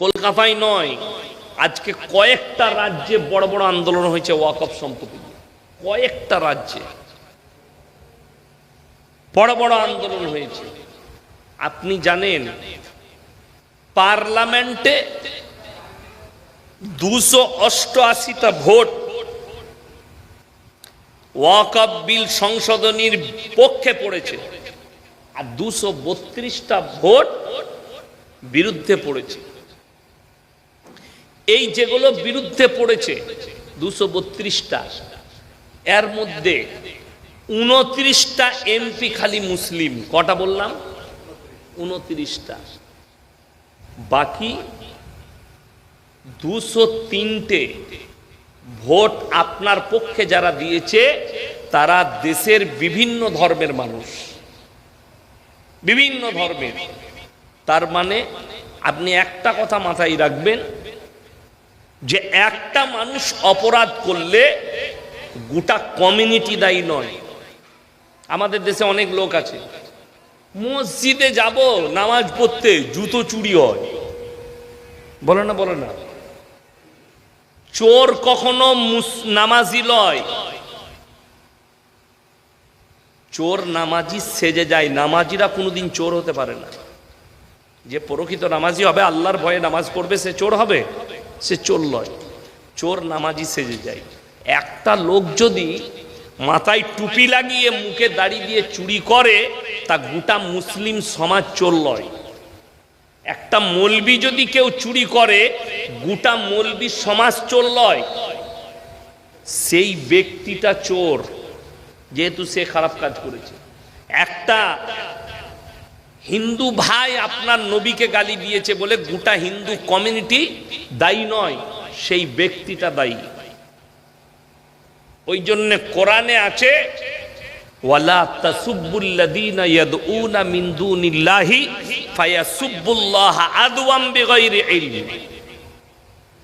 কলকাতায় নয়, আজকে কয়েকটা রাজ্যে বড় বড় আন্দোলন হয়েছে ওয়াকফ সম্পত্তি কয়েকটা রাজ্যে বড় বড় আন্দোলন হয়েছে। আপনি জানেন, পার্লামেন্টে দুশো অষ্টআশিটা ভোট ওয়াকফ বিল সংশোধনীর পক্ষে পড়েছে আর দুশো বত্রিশটা ভোট বিরুদ্ধে পড়েছে। এই যেগুলো বিরুদ্ধে পড়েছে, দুশো বত্রিশটা, এর মধ্যে উনত্রিশটা এমপি খালি মুসলিম। কটা বললাম? উনত্রিশটা। বাকি দুশো তিনটে ভোট আপনার পক্ষে যারা দিয়েছে, তারা দেশের বিভিন্ন ধর্মের মানুষ। বিভিন্ন ধর্মের। তার মানে আপনি একটা কথা মাথায় রাখবেন যে একটা মানুষ অপরাধ করলে গোটা কমিউনিটি দায়ী নয়। আমাদের দেশে অনেক লোক আছে। মসজিদে যাব, নামাজ পড়তে জুতো চুরি হয়। বলে না বলে না। চোর কখনো নামাজি লয়। চোর নামাজি সেজে যায়। নামাজিরা কোনোদিন চোর হতে পারে না। যে প্রকৃত নামাজি হবে, আল্লাহর ভয়ে নামাজ পড়বে, সে চোর হবে। সে চোর লয়। চোর নামাজি সেজে যায়। একটা লোক যদি মাথায় টুপি লাগিয়ে মুখে দাড়ি দিয়ে চুরি করে, তা গোটা মুসলিম সমাজ চোর লয়। একটা মলবি যদি কেউ চুরি করে, গোটা মলবি সমাজ চোর লয়। সেই ব্যক্তিটা চোর, যেহেতু সে খারাপ কাজ করেছে। একটা হিন্দু ভাই আপনার নবীকে গালি দিয়েছে বলে গোটা হিন্দু কমিউনিটি দায়ী নয়, সেই ব্যক্তিটা দায়ী। ওই জন্য কোরআনে আছে, ওয়ালা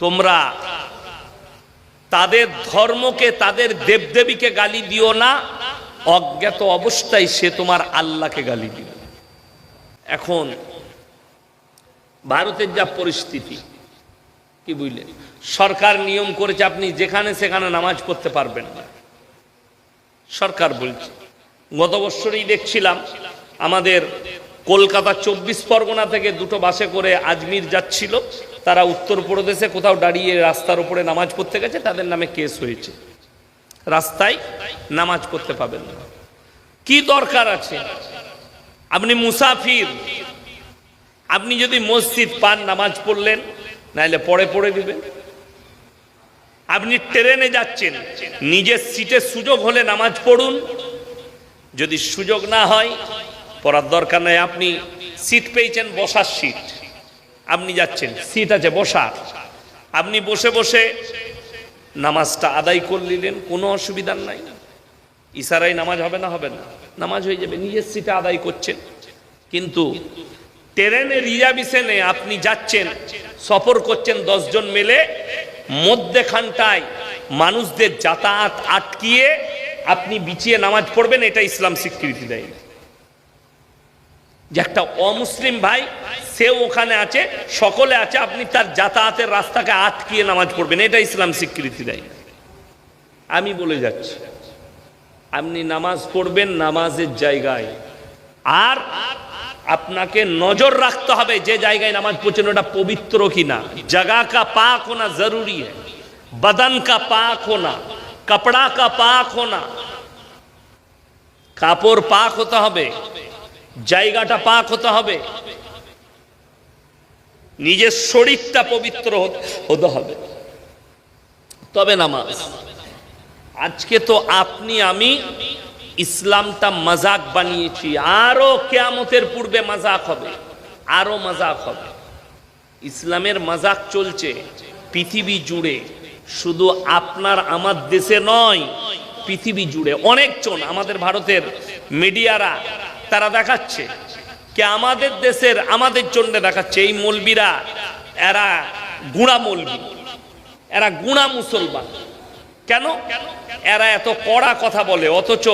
তোমরা তাদের ধর্মকে, তাদের দেবদেবীকে গালি দিও না, অজ্ঞাত অবস্থায় সে তোমার আল্লাহকে গালি দিবে। এখন ভারতের যা পরিস্থিতি, কি বুঝলেন? সরকার নিয়ম করেছে আপনি যেখানে সেখানে নামাজ পড়তে পারবেন না। সরকার বলছে। গত বছরই দেখছিলাম আমাদের কলকাতা চব্বিশ পরগনা থেকে দুটো বাসে করে আজমির যাচ্ছিল। তারা উত্তরপ্রদেশে কোথাও দাঁড়িয়ে রাস্তার উপরে নামাজ পড়তে গেছে, তাদের নামে কেস হয়েছে। রাস্তায় নামাজ পড়তে পাবেন না। কি দরকার আছে? আপনি মুসাফির। আপনি যদি মসজিদ পান, নামাজ পড়লেন নাইলে পরে পড়ে দিবেন। আপনি ট্রেনে যাচ্ছেন, নিজের সিটের সুযোগ হলে নামাজ পড়ুন। যদি সুযোগ না হয়, পড়ার দরকার নেই। আপনি সিট পেয়েছেন, বসার সিট। আপনি যাচ্ছেন, সিট আছে, বসার। আপনি বসে বসে নামাজটা আদায় করে নিলেন, কোনো অসুবিধার নাই। ইশারায় নামাজ হবে না হবে না। নামাজ হয়ে যাবে, নিজের সিটে আদায় করছেন। কিন্তু ট্রেনে রিজার্ভেশনে আপনি যাচ্ছেন, সফর করছেন দশজন মিলে, মধ্যেখানটায় মানুষদের যাতায়াত আটকিয়ে আপনি বিছিয়ে নামাজ পড়বেন, এটা ইসলাম স্বীকৃতি দেয়। যে একটা অমুসলিম ভাই, সেও ওখানে আছে, সকলে আছে, আপনি তার যাতায়াতের রাস্তাকে আটকিয়ে নামাজ পড়বেন, এটা ইসলাম স্বীকৃতি দেয়। আমি বলে যাচ্ছি। আপনি নামাজ পড়বেন নামাজের জায়গায়। আর আপনাকে নজর রাখতে হবে যে জায়গায় নামাজ পড়ছেন, ওটা পবিত্র কিনা। জাগা কা পাক হোনা জরুরি বদন কা পাক হোনা, কাপড়া কা পাক হোনা। কাপড় পাক হতে হবে, জায়গাটা পাক হতে হবে। নিজের শরীরটা পবিত্র হতে হবে। তবে নামাজ। আজকে তো আপনি, আমি ইসলামটা মজাক বানিয়েছি। আরও কেয়ামতের পূর্বে মজাক হবে, আরও মজাক হবে। ইসলামের মজাক চলছে, পৃথিবী জুড়ে। শুধু আপনার, আমার দেশে নয়, পৃথিবী জুড়ে। অনেকজন আমাদের ভারতের মিডিয়ারা, তারা দেখাচ্ছে কে আমাদের দেশের, আমাদের জন্য দেখাচ্ছে। এই মলবিরা, এরা গুঁড়া মলবি এরা গুণা মুসলমান কেন? এরা এত কড়া কথা বলে, অথচ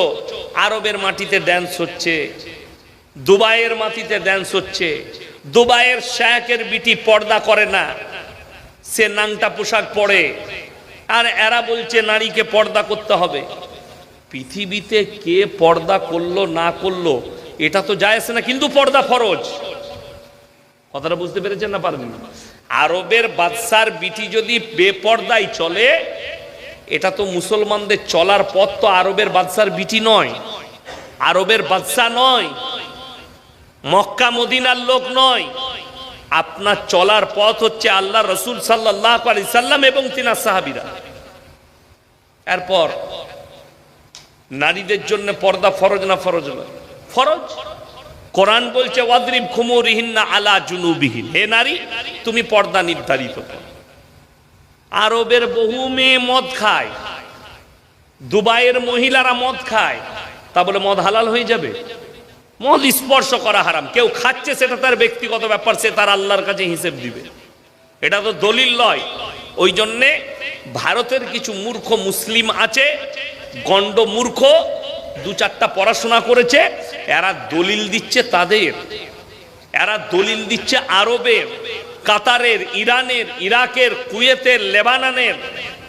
আরবের মাটিতে ড্যান্স হচ্ছে, দুবাইয়ের মাটিতে ড্যান্স হচ্ছে, দুবাইয়ের শায়কের বিটি পর্দা করে না, সে নাংটা পোশাক পরে, আর এরা বলছে নারীকে পর্দা করতে হবে। পৃথিবীতে কে পর্দা করল, না করল, এটা তো যায় না, কিন্তু পর্দা ফরজ। কথাটা বুঝতে পেরেছেন না পারবেন আরবের বাদশার বিটি যদি বেপর্দায় চলে এটা তো মুসলমানদের চলার পথ তো আরবের বাদশার বিটি নয়। আরবের বাদশা নয়। মক্কা, মদিনার লোক নয়। আপনার চলার পথ হচ্ছে আল্লাহ রসুল সাল্লাহ আলি সাল্লাম এবং তিনার সাহাবিরা। এরপর, নারীদের জন্য পর্দা ফরজ না ফরজ না ফরজ? কোরআন বলছে, ওয়াদ্রিব খুমুরিহীন আলা জুনুবিহীন হে নারী, তুমি পর্দা নির্ধারিত করো। আরবের বহু মেয়ে মদ খায়। দুবাইয়ের মহিলারা মদ খায়। তা বলে মদ হালাল হয়ে যাবে? মদ স্পর্শ করা হারাম। কেউ খাচ্ছে সেটা তার ব্যক্তিগত ব্যাপার, সে তার আল্লাহর কাছে হিসেব দিবে। এটা তো দলিল নয়। ওই জন্যে ভারতের কিছু মূর্খ মুসলিম আছে, গণ্ড মূর্খ, দু চারটা পড়াশোনা করেছে, এরা দলিল দিচ্ছে তাদের। এরা দলিল দিচ্ছে আরবের। কাতারের, ইরানের, ইরাকের, কুয়েতের, লেবাননের।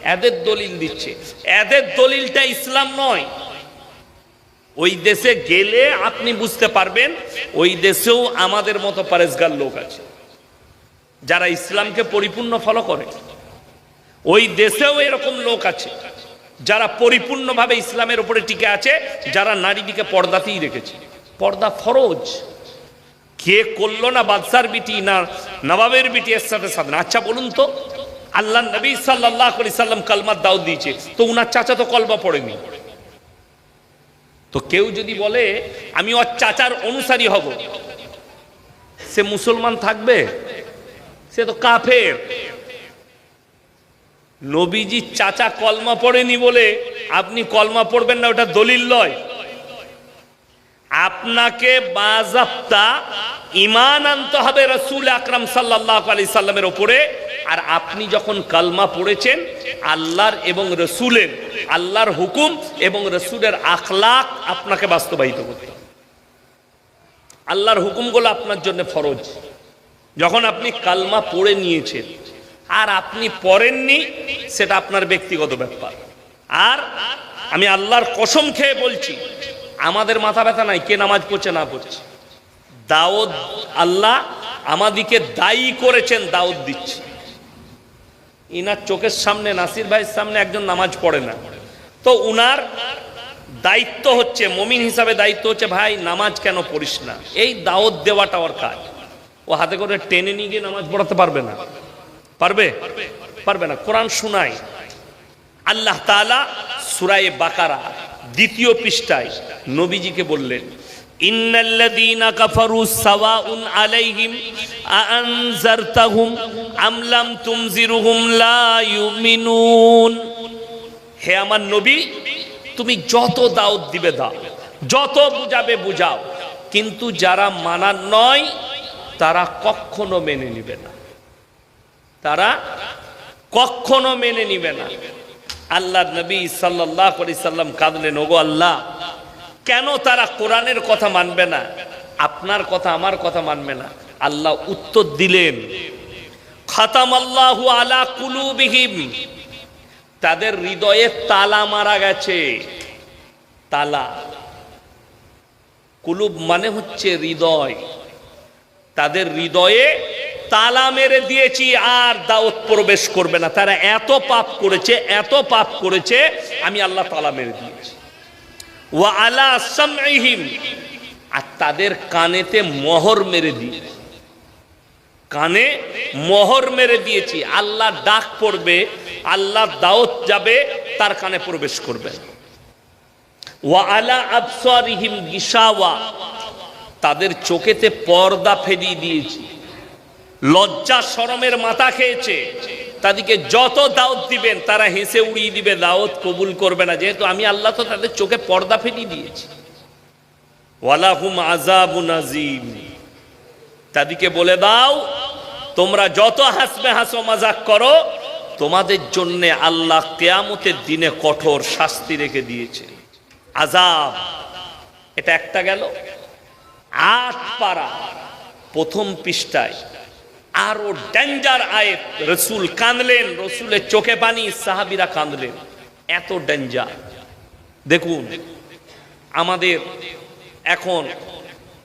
এদের দলিল দিচ্ছে। এদের দলিলটা ইসলাম নয়। ওই দেশে গেলে আপনি বুঝতে পারবেন, ওই দেশেও আমাদের মতো পারেসগার লোক আছে, যারা ইসলামকে পরিপূর্ণ ফলো করে। ওই দেশেও এরকম লোক আছে, যারা পরিপূর্ণভাবে ইসলামের উপরে টিকে আছে, যারা নারীটিকে পর্দাতেই রেখেছে। পর্দা ফরজ। কে করল না বাদশার বিটি না নবাবের বিটি এর সাথে সাথে আচ্ছা বলুন তো। আল্লাহ নবী সাল্লাহ করি সাল্লাম কালমার দাউদ দিয়েছে। তো উনার চাচা তো কলমা পড়েনি। তো কেউ যদি বলে, আমি ওর চাচার অনুসারী হব। সে মুসলমান থাকবে? সে তো কাফের। নবীজি চাচা কলমা পড়েনি বলে আপনি কলমা পড়বেন না, ওটা দলিল নয় আপনাকে বাজাপ্তা ইমান আনতে হবে রসুল আকরাম সাল্লাহ আলি সাল্লামের ওপরে। আর আপনি যখন কালমা পড়েছেন, আল্লাহর এবং রসুলের, আল্লাহর হুকুম এবং রসুলের আখলাক আপনাকে বাস্তবায়িত করতে। আল্লাহর হুকুমগুলো আপনার জন্য ফরজ। যখন আপনি কালমা পড়ে নিয়েছেন, আর আপনি পড়েননি, সেটা আপনার ব্যক্তিগত ব্যাপার। আর আমি আল্লাহর কসম খেয়ে বলছি আমাদের মাথা ব্যথা নাই, কে নামাজ পড়ছে না পড়ছে। দাওদ আল্লাহ আমাদিকে দায়ী করেছেন দাউদ দিচ্ছে। ইনার চোখের সামনে, নাসির ভাইয়ের সামনে একজন নামাজ পড়ে না। তো উনার দায়িত্ব হচ্ছে, মমিন হিসাবে দায়িত্ব হচ্ছে, ভাই, নামাজ কেন পড়িস না? এই দাওয়াত দেওয়াটা ওর কাজ। ও হাতে করে টেনে নিয়ে গিয়ে নামাজ পড়াতে পারবে না। পারবে? পারবে না। কোরআন শুনাই আল্লাহ তাআলা সুরায়ে বাকারা দ্বিতীয় পৃষ্ঠায় নবীজিকে বললেন আলাইহিম হে আমার নবী, তুমি যত দাওয়াত দিবে দাও, যত বুঝাবে বুঝাও, কিন্তু যারা মানার নয়, তারা কখনো মেনে নিবে না। তারা কখনো মেনে নিবে না। আল্লাহ নবী সাল্লাহ সাল্লাম কাঁদলেন, ওগো আল্লাহ, কেন তারা কোরআনের কথা মানবে না? আপনার কথা আমার কথা মানবে না। আল্লাহ উত্তর দিলেন খাতাম আল্লাহু আলা কুলুবিহিম। তাদের হৃদয়ে তালা মারা গেছে। তালা। কুলুব মানে হচ্ছে হৃদয়। তাদের হৃদয়ে তালা মেরে দিয়েছি, আর দাওয়াত প্রবেশ করবে না। তারা এত পাপ করেছে, এত পাপ করেছে, আমি আল্লাহ তালা মেরে দিয়েছি। ওয়া আলা সামইহিম আর তাদের কানেতে মোহর মেরে দিয়েছি। কানে মোহর মেরে দিয়েছি, আল্লাহ ডাক পড়বে, আল্লাহ দাওত যাবে, তার কানে প্রবেশ করবে ওয়া আলা আবসারিহিম গিসাওয়া, তাদের চোখেতে পর্দা ফেলিয়ে দিয়েছি। লজ্জা শরমের মাথা খেয়েছে। তাদেরকে যত দাওয়াত দিবেন, তারা হেসে উড়িয়ে দিবে, দাওয়াত কবুল করবে না। যেহেতু আমি আল্লাহ তো তাদের চোখে পর্দা ফেলিয়ে দিয়েছি। ওয়ালাহুম আজাবুন আজিম তাদেরকে বলে দাও, তোমরা যত হাসবে হাসো মাজাক করো, তোমাদের জন্য আল্লাহ কেয়ামতের দিনে কঠোর শাস্তি রেখে দিয়েছে। আজাব এটা একটা গেল। আট পারা, প্রথম পৃষ্ঠায় আরও ডেঞ্জার আয়েত রসুল কাঁদলেন, রসুলের চোখে পানি, সাহাবিরা কাঁদলেন। এত ডেঞ্জার। দেখুন, আমাদের এখন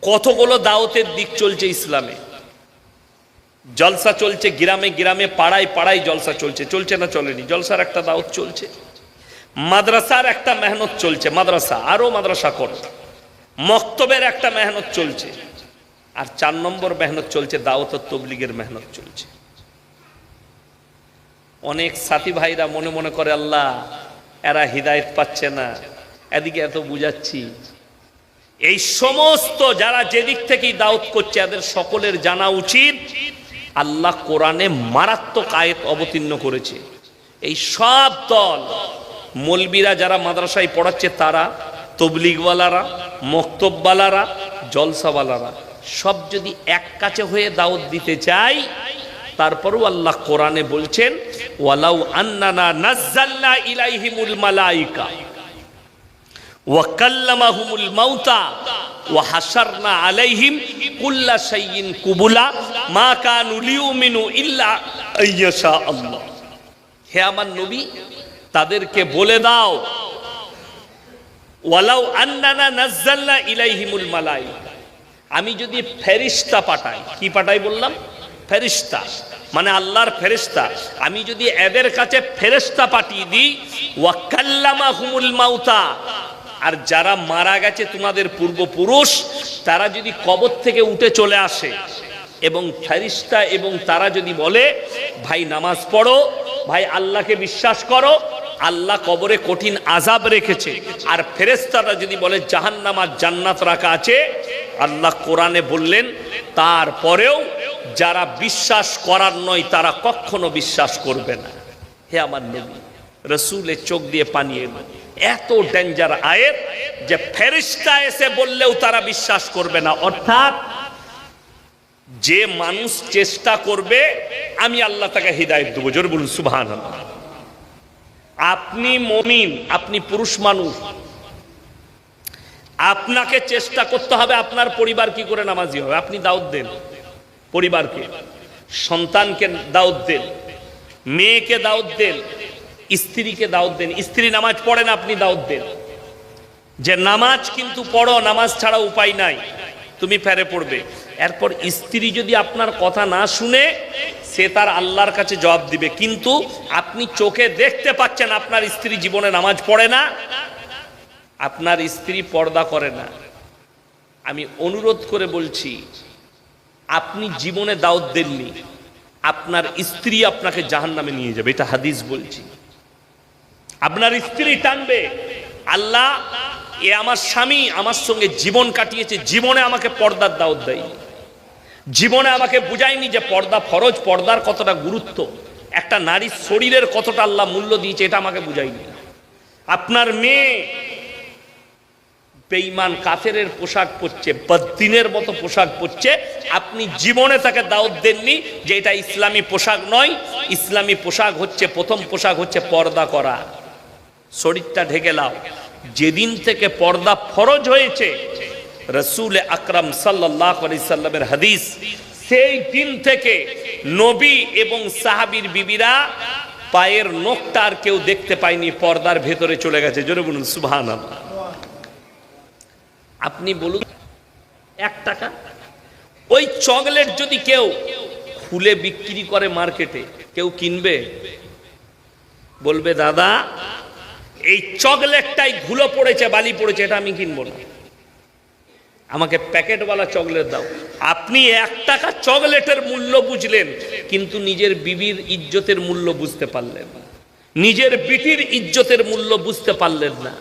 কতগুলো দাওতের দিক চলছে ইসলামে? জলসা চলছে গ্রামে গ্রামে, পাড়ায় পাড়ায় জলসা চলছে। চলছে না চলেনি? জলসার একটা দাওত চলছে। মাদ্রাসার একটা মেহনত চলছে। মাদ্রাসা, আরও মাদ্রাসা করো। মক্তবের একটা মেহনত চলছে। আর চার নম্বর মেহনত চলছে, দাওয়াত তবলিগের মেহনত চলছে। অনেক সাথী ভাইরা মনে মনে করে, আল্লাহ, এরা হৃদায়ত পাচ্ছে না। এদিকে এত বুঝাচ্ছি। এই সমস্ত যারা যেদিক থেকেই দাওয়াত করছে, এদের সকলের জানা উচিত, আল্লাহ কোরআনে মারাত্মক আয়াত অবতীর্ণ করেছে। এই সব দল, মলবিরা যারা মাদ্রাসায় পড়াচ্ছে, তারা তবলিগওয়ালারা, মক্তবওয়ালারা, জলসাওয়ালারা। সব যদি এক কাছে হয়ে দাওয়াত দিতে চাই, তারপরও আল্লাহ কোরআনে বলছেন, ওয়ালাউ আন্নানা নাজ্জালনা ইলাইহিমুল মালাইকা ওয়াকাল্লামাহুমুল মাউতা, ওয়া হাসারনা আলাইহিম কুল্লা শাইইন কুবুলা, মা কানু লিউমিনু ইল্লা আইয়াশা আল্লাহ। হে আমার নবী, তাদেরকে বলে দাও, ওয়ালাউ আন্নানা নাজ্জালনা ইলাইহিমুল মালাইকা আমি যদি ফেরিস্তা পাঠাই, কি পাঠাই বললাম? ফেরিস্তা। মানে আল্লাহর ফেরিস্তা। আমি যদি এদের কাছে ফেরিস্তা পাঠিয়ে দিই ওয়াকাল্লামা হুমুল মাউতা। আর যারা মারা গেছে তোমাদের পূর্বপুরুষ, তারা যদি কবর থেকে উঠে চলে আসে, এবং ফেরিস্তা এবং তারা যদি বলে, ভাই, নামাজ পড়ো, ভাই, আল্লাহকে বিশ্বাস করো আল্লাহ কবরে কঠিন আজাব রেখেছে। আর ফেরেস্তারা যদি বলে জাহান্নাম আর জান্নাত রাখা আছে, আল্লাহ কোরআনে বললেন, তারপরেও যারা বিশ্বাস করার নয়, তারা কখনো বিশ্বাস করবে না। হে আমার নবী, রসুলের চোখ দিয়ে পানি এলো। এত ডেঞ্জার আয়ের যে ফেরিস্তা এসে বললেও তারা বিশ্বাস করবে না। অর্থাৎ যে মানুষ চেষ্টা করবে, আমি আল্লাহ তাকে হৃদায়ত দেবো। জোর বলুন সুভান আপনি মমিন, আপনি পুরুষ মানুষ। আপনাকে চেষ্টা করতে হবে আপনার পরিবার কি করে নামাজি হবে। আপনি দাউদ দেন পরিবারকে, সন্তানকে দাউদ দেন, মেয়েকে দাউদ দেন, স্ত্রীকে দাউদ দেন। স্ত্রী নামাজ পড়েন আপনি দাউদ দেন। যে নামাজ কিন্তু পড়ো, নামাজ ছাড়া উপায় নাই, তুমি ফেরে পড়বে। এরপর স্ত্রী যদি আপনার কথা না শুনে, সে তার আল্লাহর কাছে জবাব দিবে। কিন্তু আপনি চোখে দেখতে পাচ্ছেন আপনার স্ত্রী জীবনে নামাজ পড়ে না, আপনার স্ত্রী পর্দা করে না। আমি অনুরোধ করে বলছি, আপনি জীবনে দাওয়াত দেননি, আপনার স্ত্রী আপনাকে জাহান নামে নিয়ে যাবে, এটা হাদিস বলছি। আপনার স্ত্রী টানবে, আল্লাহ, এ আমার স্বামী আমার সঙ্গে জীবন কাটিয়েছে, জীবনে আমাকে পর্দার দাওয়াত দেয় জীবনে আমাকে বুঝায়নি যে পর্দা ফরজ, পর্দার কতটা গুরুত্ব। একটা নারীর শরীরের কতটা আল্লাহ মূল্য দিয়েছে এটা আমাকে বুঝায়নি আপনার মেয়ে বেঈমান কাফেরের পোশাক পরছে বদিনের মতো পোশাক পরছে, আপনি জীবনে তাকে দাওয়াত দেননি যে এটা ইসলামী পোশাক নয়, ইসলামী পোশাক হচ্ছে, প্রথম পোশাক হচ্ছে পর্দা করা। শরীরটা ঢেকে লাও যেদিন থেকে পর্দা ফরজ হয়েছে, রসুল আকরাম সাল্লাহ সাল্লামের হাদিস সেই দিন থেকে নবী এবং সাহাবির বিবিরা পায়ের নখটা আর কেউ দেখতে পায়নি, পর্দার ভেতরে চলে গেছে। জোরে বলুন আল্লাহ আপনি বলুন, এক টাকা? ওই চকলেট যদি কেউ খুলে বিক্রি করে মার্কেটে, কেউ কিনবে? বলবে, দাদা, এই চকলেটটাই ধুলো পড়েছে, বালি পড়েছে, এটা আমি কিনবো না। আমাকে প্যাকেটওয়ালা চকলেট দাও। আপনি এক টাকা চকলেটের মূল্য বুঝলেন, কিন্তু নিজের বিবির ইজ্জতের মূল্য বুঝতে পারলেন না। নিজের বিটির ইজ্জতের মূল্য বুঝতে পারলেন না।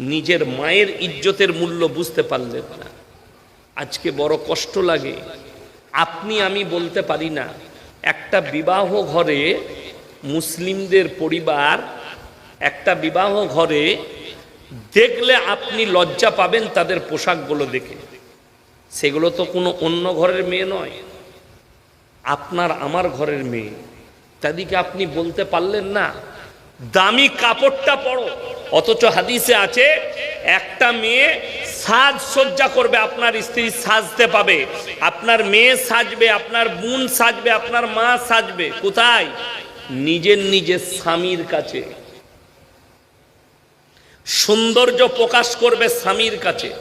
নিজের মায়ের ইজ্জতের মূল্য বুঝতে পারলেন না। আজকে বড় কষ্ট লাগে। আপনি, আমি বলতে পারি না, একটা বিবাহ ঘরে মুসলিমদের পরিবার, একটা বিবাহ ঘরে দেখলে আপনি লজ্জা পাবেন তাদের পোশাকগুলো দেখে। সেগুলো তো কোনো অন্য ঘরের মেয়ে নয়। আপনার আমার ঘরের মেয়ে। তাদেরকে আপনি বলতে পারলেন না, দামি কাপড়টা পরো। অথচ হাদিসে আছে, একটা মেয়ে সাজসজ্জা করবে, আপনার স্ত্রী সাজতে পাবে। আপনার মেয়ে সাজবে, আপনার বোন সাজবে, আপনার মা সাজবে। কোথায়? নিজের নিজের স্বামীর কাছে। সৌন্দর্য প্রকাশ করবে স্বামীর কাছে।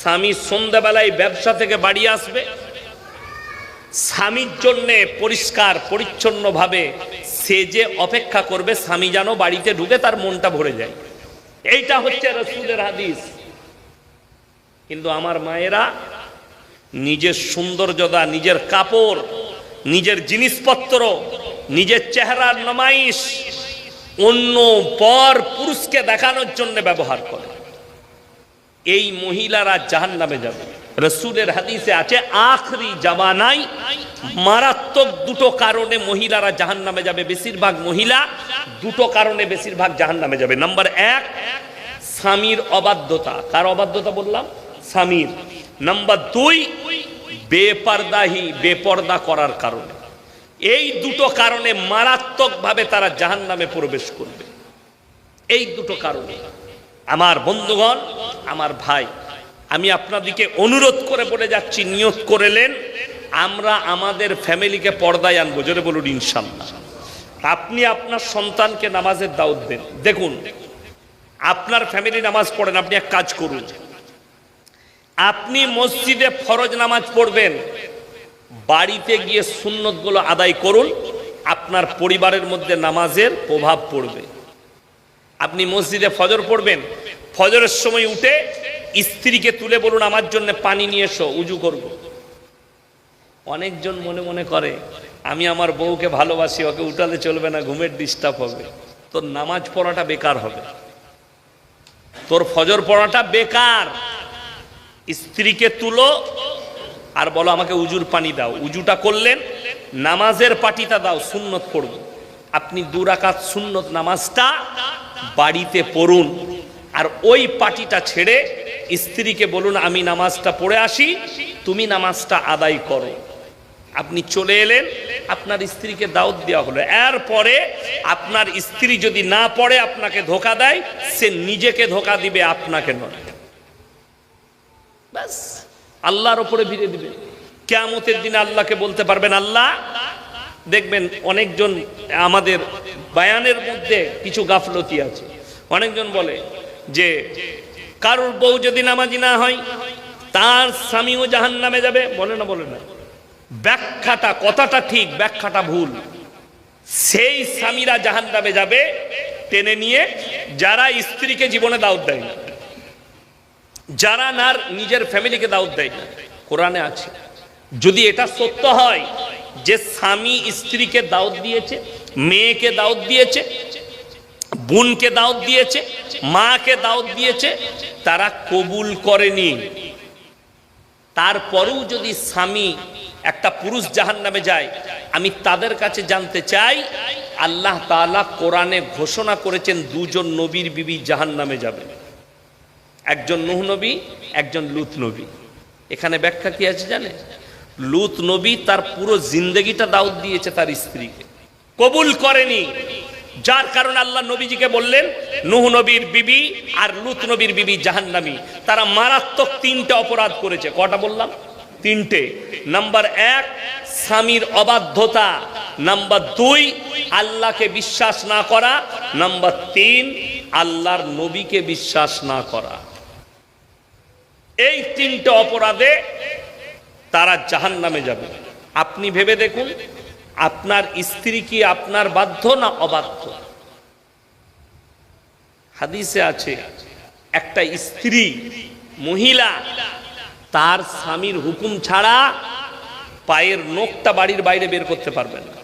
স্বামী সন্ধ্যাবেলায় ব্যবসা থেকে বাড়ি আসবে। স্বামীর জন্যে পরিষ্কার, পরিচ্ছন্নভাবে সে যে অপেক্ষা করবে, স্বামী যেন বাড়িতে ঢুকে তার মনটা ভরে যায়। এইটা হচ্ছে রসুলের হাদিস। কিন্তু আমার মায়েরা নিজের সৌন্দর্যতা, নিজের কাপড়, নিজের জিনিসপত্র, নিজের চেহারার নমাইশ অন্য পর পুরুষকে দেখানোর জন্য ব্যবহার করে। এই মহিলারা জাহান নামে যাবে। রসুলের হাদিসে আছে, আখরি জামানায় মারাত্মক দুটো কারণে মহিলারা জাহান নামে যাবে। বেশিরভাগ মহিলা দুটো কারণে বেশিরভাগ জাহান নামে যাবে। নাম্বার এক, স্বামীর অবাধ্যতা। কার অবাধ্যতা বললাম? স্বামীর। নাম্বার দুই, বেপরদাহি, বেপর্দা করার কারণে। এই দুটো কারণে মারাত্মকভাবে তারা জাহান নামে প্রবেশ করবে। এই দুটো কারণে। আমার বন্ধুগণ, আমার ভাই, আমি আপনাদেরকে অনুরোধ করে বলে যাচ্ছি, নিয়োগ করেলেন, আমরা আমাদের ফ্যামিলিকে পর্দায় আনব, জোরে বলুন ইনশাল্লাহ। আপনি আপনার সন্তানকে নামাজের দাওয়াত দেন। দেখুন, আপনার ফ্যামিলি নামাজ পড়েন, আপনি এক কাজ করুন। আপনি মসজিদে ফরজ নামাজ পড়বেন, বাড়িতে গিয়ে সুন্নতগুলো আদায় করুন, আপনার পরিবারের মধ্যে নামাজের প্রভাব পড়বে। আপনি মসজিদে ফজর পড়বেন, ফজরের সময় উঠে স্ত্রীকে তুলে বলুন, আমার জন্য পানি নিয়ে এসো, উজু করব। অনেকজন মনে মনে করে, আমি আমার বউকে ভালোবাসি, ওকে উঠালে চলবে না, ঘুমের ডিস্টার্ব হবে। তোর নামাজ পড়াটা বেকার হবে। তোর ফজর পড়াটা বেকার। স্ত্রীকে তুলো আর বলো, আমাকে উজুর পানি দাও। উজুটা করলেন, নামাজের পাটিটা দাও, সুন্নত পড়ব। আপনি দুরাকাত সুন্নত নামাজটা বাড়িতে পড়ুন। আর ওই পাটিটা ছেড়ে স্ত্রীকে বলুন, আমি নামাজটা পড়ে আসি, তুমি নামাজটা আদায় করো। আপনি চলে এলেন, আপনার স্ত্রীকে দাওয়াত দেওয়া হলো। এরপরে আপনার স্ত্রী যদি না পড়ে, আপনাকে ধোকা দেয়, সে নিজেকে ধোকা দিবে, আপনাকে নয়। ব্যাস, আল্লাহর ওপরে ভিড়ে দিবে। কেয়ামতের দিনে আল্লাহকে বলতে পারবেন, আল্লাহ, দেখবেন অনেকজন আমাদের বায়ানের মধ্যে কিছু গাফলতি আছে। অনেকজন বলে যে, কারোর বউ যদি নামাজি না হয়, তার স্বামীও জাহান নামে যাবে। বলে না বলে না। ব্যাখ্যাটা, কথাটা ঠিক, ব্যাখ্যাটা ভুল। সেই স্বামীরা জাহান নামে যাবে টেনে নিয়ে, যারা স্ত্রীকে জীবনে দাওয়াত দেয় না, যারা নার নিজের ফ্যামিলিকে দাওয়াত দেয় না। কোরআনে আছে, যদি এটা সত্য হয় যে স্বামী স্ত্রীকে দাওয়াত দিয়েছে মেয়েকে দাওয়াত দিয়েছে, বোনকে দাওয়াত দিয়েছে, মাকে দাওয়াত দিয়েছে, তারা কবুল করেনি। তারপরেও যদি স্বামী একটা পুরুষ জাহান নামে যায়, আমি তাদের কাছে জানতে চাই, আল্লাহ তাআলা কোরআনে ঘোষণা করেছেন দুজন নবীর বিবি জাহান নামে যাবে। একজন নুহ নবী, একজন লুত নবী। এখানে ব্যাখ্যা কি আছে জানে লুত নবী তার পুরো জিন্দগিটা দাউদ দিয়েছে তার স্ত্রীকে। কবুল করেনি। যার কারণে আল্লাহ নবীজিকে বললেন, নুহ নবীর বিবি আর লুত নবীর বিবি জাহান্নামী। তারা মারাত্মক তিনটে অপরাধ করেছে। কটা বললাম? তিনটে। নাম্বার এক, স্বামীর অবাধ্যতা। নাম্বার দুই, আল্লাহকে বিশ্বাস না করা। নাম্বার তিন, আল্লাহর নবীকে বিশ্বাস না করা। এই তিনটে অপরাধে তারা জাহান নামে যাবে। আপনি ভেবে দেখুন আপনার স্ত্রী কি আপনার বাধ্য না অবাধ্য? হাদিসে আছে, একটা স্ত্রী মহিলা, তার স্বামীর হুকুম ছাড়া পায়ের নোখটা বাড়ির বাইরে বের করতে পারবেন না।